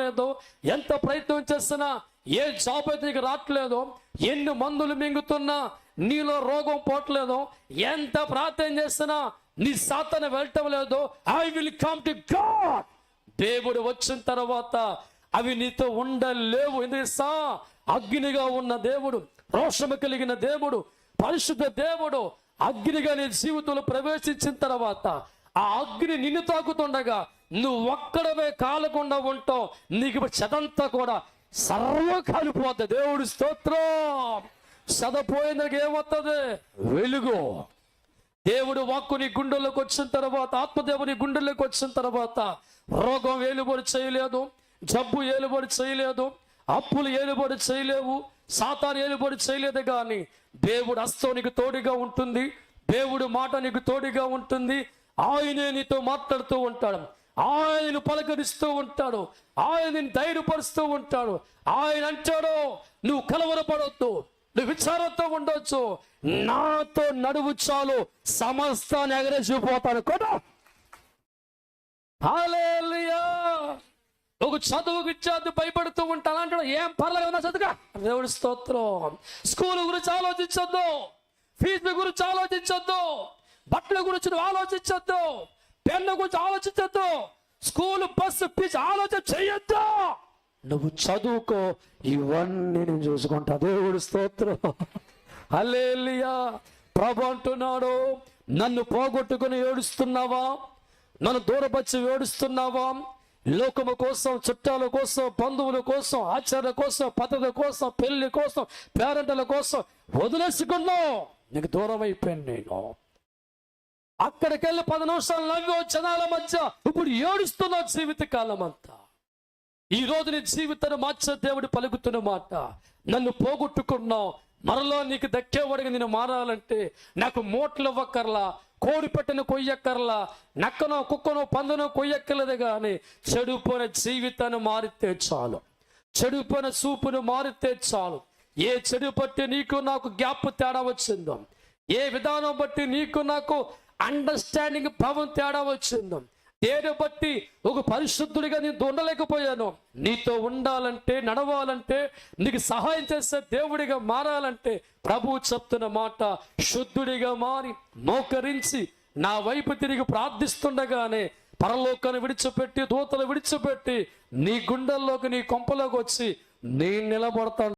రావట్లేదు? ఎంత ప్రయత్నం చేస్తున్నా? ఏ జాబ్ అయితే నీకు రావట్లేదు? ఎన్ని మందులు మింగుతున్నా? నీలో రోగం పోవట్లేదు? ఎంత ప్రార్థన చేస్తున్నా? నీ సాతన వెళ్ళటం లేదు? I will come to God దేవుడు వచ్చిన తర్వాత అవి నీతో ఉండలేవు. ఎందుకు అగ్నిగా ఉన్న దేవుడు రోషము కలిగిన దేవుడు పరిశుద్ధ దేవుడు అగ్నిగా నీ జీవితంలో ప్రవేశించిన తర్వాత ఆ అగ్ని నిన్ను తాకుతుండగా నువ్వు ఒక్కడమే కాలకుండా ఉంటావు. నీకు చెదంతా కూడా సర్వ కాలిపోద్ది. దేవుడు స్తోత్రం. చదపోయినకి ఏమవుతుంది వెలుగు. దేవుడు వాక్కుని గుండెలోకి గుండెల్లోకి వచ్చిన తర్వాత ఆత్మదేవుని గుండెల్లోకి వచ్చిన తర్వాత రోగం ఏలుబడి చేయలేదు జబ్బు ఏలుబడి చేయలేదు అప్పులు ఏలుబడి చేయలేవు సాతాను ఏలుబడి చేయలేదు కానీ దేవుడు హస్తం నీకు తోడుగా ఉంటుంది దేవుడు మాట నీకు తోడుగా ఉంటుంది ఆయనే నీతో మాట్లాడుతూ ఉంటాడు. ఆయన పలకరిస్తూ ఉంటాడు. ఆయన ధైర్యపరుస్తూ ఉంటాడు. ఆయన అంటాడు నువ్వు కలవరపడొద్దు. నువ్వు విచారంతో ఉండొచ్చు. నాతో నడువు చాలు. సమస్తాన్ని ఎగరేసిపోతాను కూడా ఒక చదువు విద్యార్థి భయపడుతూ ఉంటాను అంటాడు ఏం పర్లేదు ఉన్నా చదువుగా దేవుడి స్తోత్రం. స్కూల్ గురించి ఆలోచించొద్దు. ఫీజు గురించి ఆలోచించొద్దు. బట్టల గురించి నువ్వు ఆలోచించొద్దు. పెన్ను గురించి ఆలోచించద్దు. స్కూల్ బస్సు ఫీజు ఆలోచన చేయొద్దు నువ్వు చదువుకో ఇవన్నీ నేను చూసుకుంటా. దేవుడు స్తోత్రం. హల్లెలూయా. ప్రభు అంటున్నాడు నన్ను పోగొట్టుకుని ఏడుస్తున్నావా? నన్ను దూరపరిచి ఏడుస్తున్నావా? లోకము కోసం చుట్టాల కోసం బంధువుల కోసం ఆచార్య కోసం పద్ధతుల కోసం పెళ్ళి కోసం పేరెంటల కోసం వదిలేసుకున్నావు. నీకు దూరం అయిపోయాను నేను. అక్కడికి వెళ్ళి పది నిమిషాలు నవ్వి జనాల మధ్య ఇప్పుడు ఏడుస్తున్న జీవిత కాలం అంతా ఈ రోజు నీ జీవితాన్ని మార్చే దేవుడు పలుకుతున్న మాట నన్ను పోగొట్టుకున్నావు మరలో నీకు దక్కేవాడిగా నేను మారాలంటే నాకు మోట్లు ఇవ్వక్కర్లా కోడి పెట్టను కొయ్యక్కర్లా నక్కనో కుక్కనో పందునో కొయ్యక్కర్లేదు కానీ చెడిపోయిన జీవితాన్ని మారితే చాలు. చెడిపోయిన చూపును మారితే చాలు. ఏ చెడు బట్టి నీకు నాకు గ్యాప్ తేడా వచ్చిందో ఏ విధానం బట్టి నీకు నాకు అండర్స్టాండింగ్ భావం తేడా వచ్చింది. దేని బట్టి? ఒక పరిశుద్ధుడిగా నేను ఉండలేకపోయాను. నీతో ఉండాలంటే నడవాలంటే నీకు సహాయం చేసే దేవుడిగా మారాలంటే ప్రభువు చెప్తున్న మాట శుద్ధుడిగా మారి మోకరించి నా వైపు తిరిగి ప్రార్థిస్తుండగానే పరలోకాన్ని విడిచిపెట్టి దూతలు విడిచిపెట్టి నీ గుండెల్లోకి నీ కొంపలోకి వచ్చి నేను నిలబడతాను.